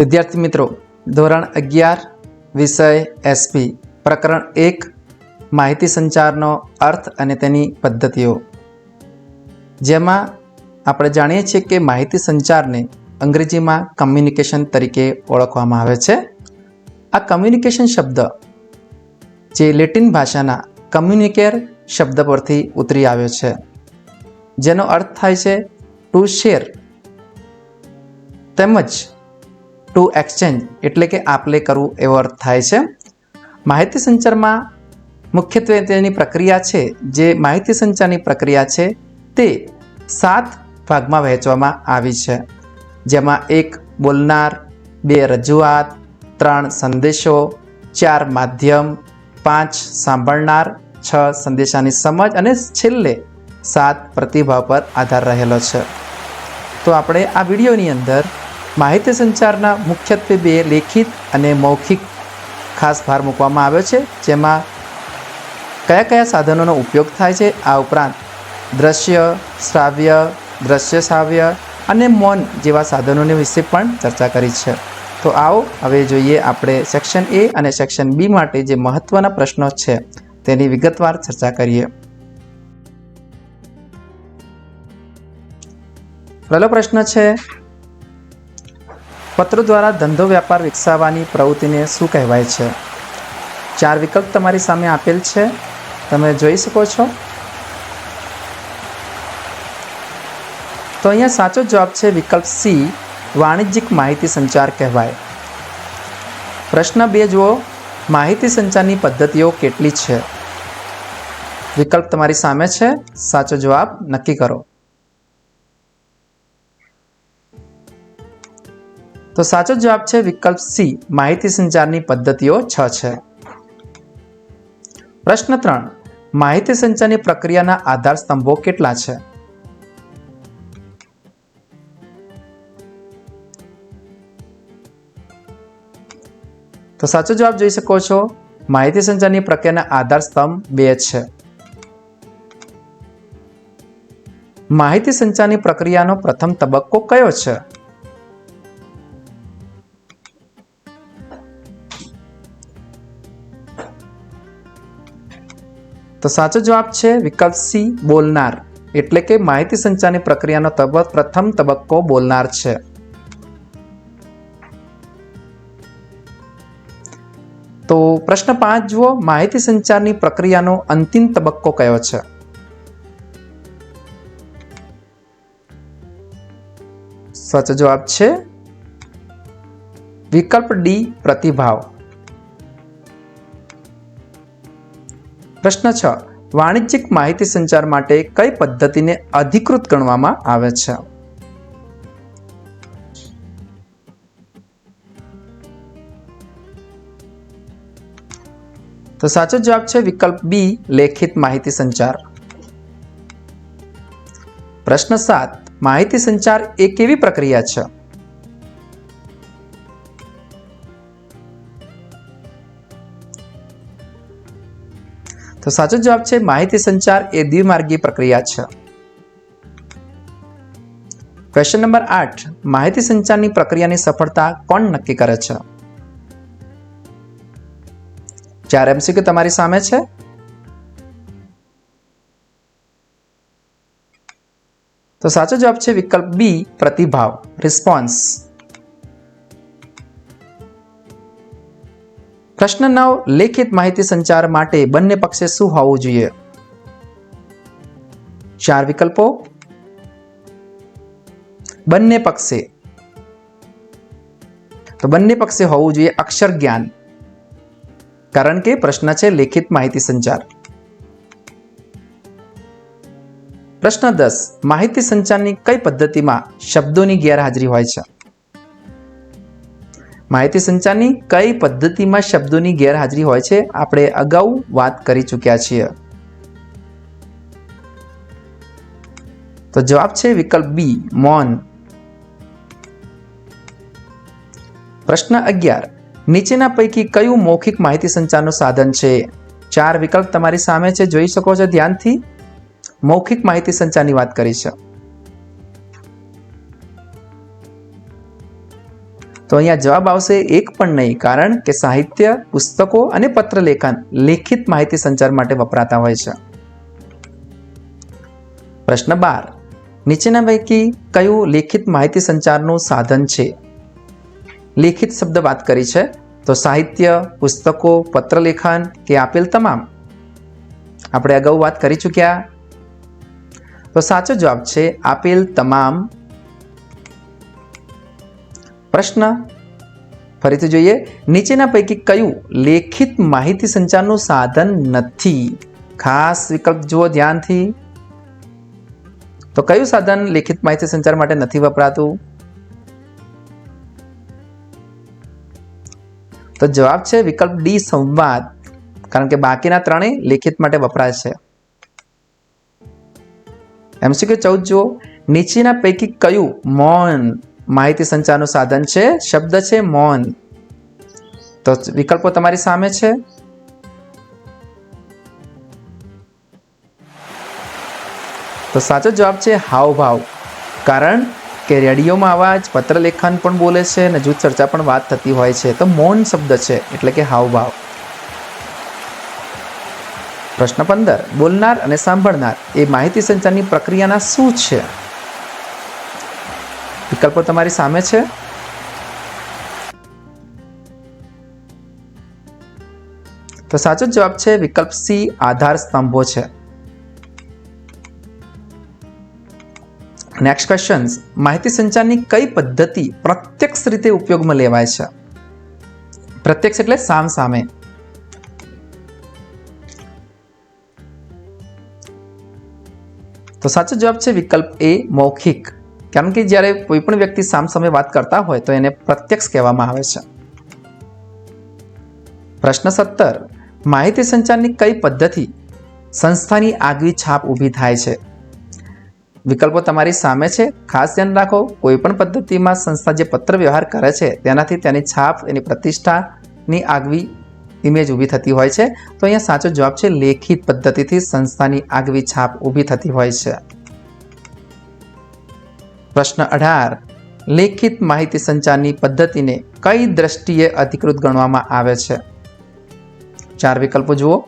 વિદ્યાર્થી મિત્રો, ધોરણ અગિયાર, વિષય એસપી પ્રકરણ એક, માહિતી સંચારનો અર્થ અને તેની પદ્ધતિઓ. જેમાં આપણે જાણીએ છીએ કે માહિતી સંચારને અંગ્રેજીમાં કમ્યુનિકેશન તરીકે ઓળખવામાં આવે છે. આ કમ્યુનિકેશન શબ્દ, જે લેટિન ભાષાના કમ્યુનિકેર શબ્દ પરથી ઉતરી આવ્યો છે. જેનો અર્થ થાય છે ટુ શેર તેમજ ટુ એક્સચેન્જ એટલે કે આપલે કરવું એવો અર્થ થાય છે. માહિતી સંચારમાં મુખ્યત્વે તેની પ્રક્રિયા છે, જે માહિતી સંચારની પ્રક્રિયા છે, તે સાત ભાગમાં વહેંચવામાં આવી છે. જેમાં એક બોલનાર, બે રજૂઆત, ત્રણ સંદેશો, ચાર માધ્યમ, પાંચ સાંભળનાર, છ સંદેશાની સમજ અને છેલ્લે સાત પ્રતિભાવ પર આધાર રહેલો છે. તો આપણે આ વિડીયોની અંદર માહિતી સંચારના મુખ્યત્વે બે લેખિત અને મૌખિક ખાસ ભાર મૂકવામાં આવ્યો છે, જેમાં કયા કયા સાધનોનો ઉપયોગ થાય છે, આ ઉપરાંત દ્રશ્ય, શ્રાવ્ય દ્રશ્ય શ્રાવ્ય અને મૌન જેવા સાધનોની વિશે પણ ચર્ચા કરી છે. તો આવો, હવે જોઈએ આપણે સેક્શન એ અને સેક્શન બી માટે જે મહત્ત્વના પ્રશ્નો છે, તેની વિગતવાર ચર્ચા કરીએ. પહેલો પ્રશ્ન છે પત્રો દ્વારા ધંધો વ્યાપાર વિકસાવવાની પ્રવૃત્તિને શું કહેવાય છે? ચાર વિકલ્પ તમારી સામે આપેલ છે. તમે જોઈ શકો છો. તો અહીંયા સાચો જવાબ છે વિકલ્પ સી, વાણિજ્યિક માહિતી સંચાર કહેવાય. પ્રશ્ન બે, જુઓ. માહિતી સંચારની પદ્ધતિઓ કેટલી છે? વિકલ્પ તમારી સામે છે. સાચો જવાબ નક્કી કરો. તો સાચો જવાબ છે વિકલ્પ સી, માહિતી સંચારની પદ્ધતિઓ છ છે. પ્રશ્ન ત્રણ, માહિતી સંચારની પ્રક્રિયાના આધાર સ્તંભો કેટલા છે? તો સાચો જવાબ જોઈ શકો છો, માહિતી સંચારની પ્રક્રિયાના આધાર સ્તંભ બે છે. માહિતી સંચારની પ્રક્રિયાનો પ્રથમ તબક્કો કયો છે? તો સાચો જવાબ છે વિકલ્પ સી બોલનાર. એટલે કે માહિતી સંચારની પ્રક્રિયાનો તબ પ્રથમ તબક્કો બોલનાર છે. તો પ્રશ્ન પાંચ જુઓ, માહિતી સંચારની પ્રક્રિયાનો અંતિમ તબક્કો કયો છે? સાચો જવાબ છે વિકલ્પ ડી, પ્રતિભાવ. પ્રશ્ન છ. વાણિજ્યિક માહિતી સંચાર માટે કઈ પદ્ધતિને અધિકૃત ગણવામાં આવે છે? તો સાચો જવાબ છે વિકલ્પ બી, લેખિત માહિતી સંચાર. પ્રશ્ન સાત. માહિતી સંચાર એ કેવી પ્રક્રિયા છે? તો સાચો જવાબ છે, માહિતી સંચાર એ દ્વિમાર્ગી પ્રક્રિયા છે. ક્વેશ્ચન નંબર આઠ. માહિતી સંચારની પ્રક્રિયાની સફળતા કોણ નક્કી કરે છે? ચાર એમસીક્યુ તમારી સામે છે? તો સાચો જવાબ છે વિકલ્પ બી પ્રતિભાવ. રિસ્પોન્સ પ્રશ્ન નવ, લેખિત માહિતી સંચાર માટે બંને પક્ષે શું હોવું જોઈએ? ચાર વિકલ્પો. બંને પક્ષે. તો બંને પક્ષે હોવું જોઈએ અક્ષર જ્ઞાન. કારણ કે પ્રશ્ન છે લેખિત માહિતી સંચાર. પ્રશ્ન દસ, માહિતી સંચારની કઈ પદ્ધતિમાં શબ્દોની ગેરહાજરી હોય છે? માહિતી સંચારની કઈ પદ્ધતિમાં શબ્દોની ગેરહાજરી હોય છે, આપણે અગાઉ વાત કરી ચૂક્યા છીએ. તો જવાબ છે વિકલ્પ બી મૌન. પ્રશ્ન અગિયાર, નીચેના પૈકી કયું મૌખિક માહિતી સંચારનું સાધન છે? ચાર વિકલ્પ તમારી સામે છે, જોઈ શકો છો ધ્યાનથી. મૌખિક માહિતી સંચારની વાત કરી છે. તો અહીંયા જવાબ આવશે એક પણ નહીં, કારણ કે સાહિત્ય, પુસ્તકો અને પત્રલેખન લેખિત માહિતી સંચાર માટે વપરાતા હોય છે. પ્રશ્ન બાર, નીચેના પૈકી કયું લેખિત માહિતી સંચારનું સાધન છે? લેખિત શબ્દ વાત કરી છે, તો સાહિત્ય, પુસ્તકો, પત્રલેખન કે આપેલ તમામ? આપણે અગાઉ વાત કરી ચૂક્યા. તો સાચો જવાબ છે આપેલ તમામ પ્રશ્ન ફરીથી જોઈએ. નીચેના પૈકી કયું લેખિત માહિતી સંચારનું સાધન નથી? ખાસ વિકલ્પ જુઓ ધ્યાનથી. તો કયું સાધન લેખિત માહિતી સંચાર માટે નથી વપરાતું? તો જવાબ છે વિકલ્પ ડી, સંવાદ. કારણ કે બાકીના ત્રણેય લેખિત માટે વપરાય છે. એમસીક્યુ ચૌદ જુઓ. નીચેના પૈકી કયું મૌન માહિતી સંચારનું સાધન છે, શબ્દ છે, મૌન. તો વિકલ્પો તમારી સામે છે. તો સાચો જવાબ છે હાવભાવ. કારણ કે રેડિયોમાં અવાજ, પત્રલેખન પણ બોલે છે અને જૂથ ચર્ચા પણ વાત થતી હોય છે. તો મૌન શબ્દ છે, એટલે કે હાવભાવ. પ્રશ્ન પંદર. બોલનાર અને સાંભળનાર એ માહિતી સંચારની પ્રક્રિયાના શું છે? વિકલ્પો તમારી સામે છે. તો સાચો જવાબ છે વિકલ્પ સી, આધાર સ્તંભો છે. નેક્સ્ટ ક્વેશ્ચન માહિતી સંચારની કઈ પદ્ધતિ પ્રત્યક્ષ રીતે ઉપયોગમાં લેવાય છે? પ્રત્યક્ષ એટલે સામ સામે. તો સાચો જવાબ છે વિકલ્પ એ, મૌખિક. કારણ કે જ્યારે કોઈ પણ વ્યક્તિ સામ સામે વાત કરતા હોય તો એને પ્રત્યક્ષ કહેવામાં આવે છે. પ્રશ્ન સત્તર, માહિતી સંચારની કઈ પદ્ધતિ સંસ્થાની આગવી છાપ ઊભી થાય છે? વિકલ્પો તમારી સામે છે. ખાસ ધ્યાન રાખો, કોઈ પણ પદ્ધતિમાં સંસ્થા જે પત્ર વ્યવહાર કરે છે, તેનાથી તેની છાપ, એની પ્રતિષ્ઠાની આગવી ઇમેજ ઊભી થતી હોય છે. તો અહીંયા સાચો જવાબ છે, લેખિત પદ્ધતિથી સંસ્થાની આગવી છાપ ઊભી થતી હોય છે. પ્રશ્ન અઢાર. લેખિત માહિતી સંચારની પદ્ધતિને કઈ દ્રષ્ટિએ અધિકૃત ગણવામાં આવે છે? ચાર વિકલ્પો જુઓ.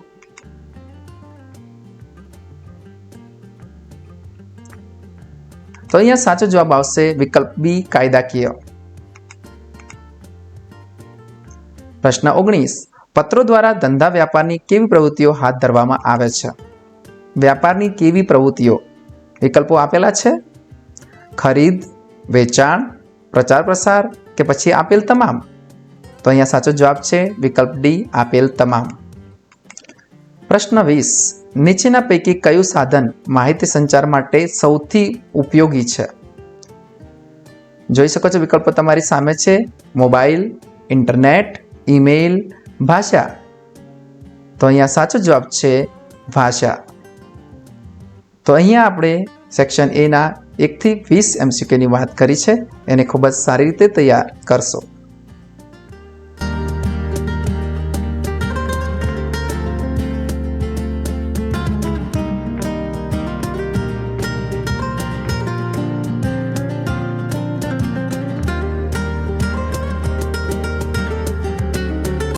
તો અહીંયા સાચો જવાબ આવશે વિકલ્પ બી, કાયદાકીય. પ્રશ્ન ઓગણીસ. પત્રો દ્વારા ધંધા વ્યાપારની કેવી પ્રવૃત્તિઓ હાથ ધરવામાં આવે છે? વ્યાપારની કેવી પ્રવૃત્તિઓ? વિકલ્પો આપેલા છે? ખરીદ, વેચાણ, પ્રચાર પ્રસાર કે પછી આપેલ તમામ? તો અહીંયા સાચો જવાબ છે વિકલ્પ ડી, આપેલ તમામ. પ્રશ્ન વીસ, નીચેના પૈકી કયું સાધન માહિતી સંચાર માટે સૌથી ઉપયોગી છે? જોઈ શકો છો વિકલ્પો તમારી સામે છે. મોબાઈલ, ઇન્ટરનેટ ઈમેલ ભાષા. તો અહીંયા સાચો જવાબ છે ભાષા. તો અહીંયા આપણે સેક્શન એના એકથી વીસ એમસીક્યુની વાત કરી છે. એને ખૂબ જ સારી રીતે તૈયાર કરશો.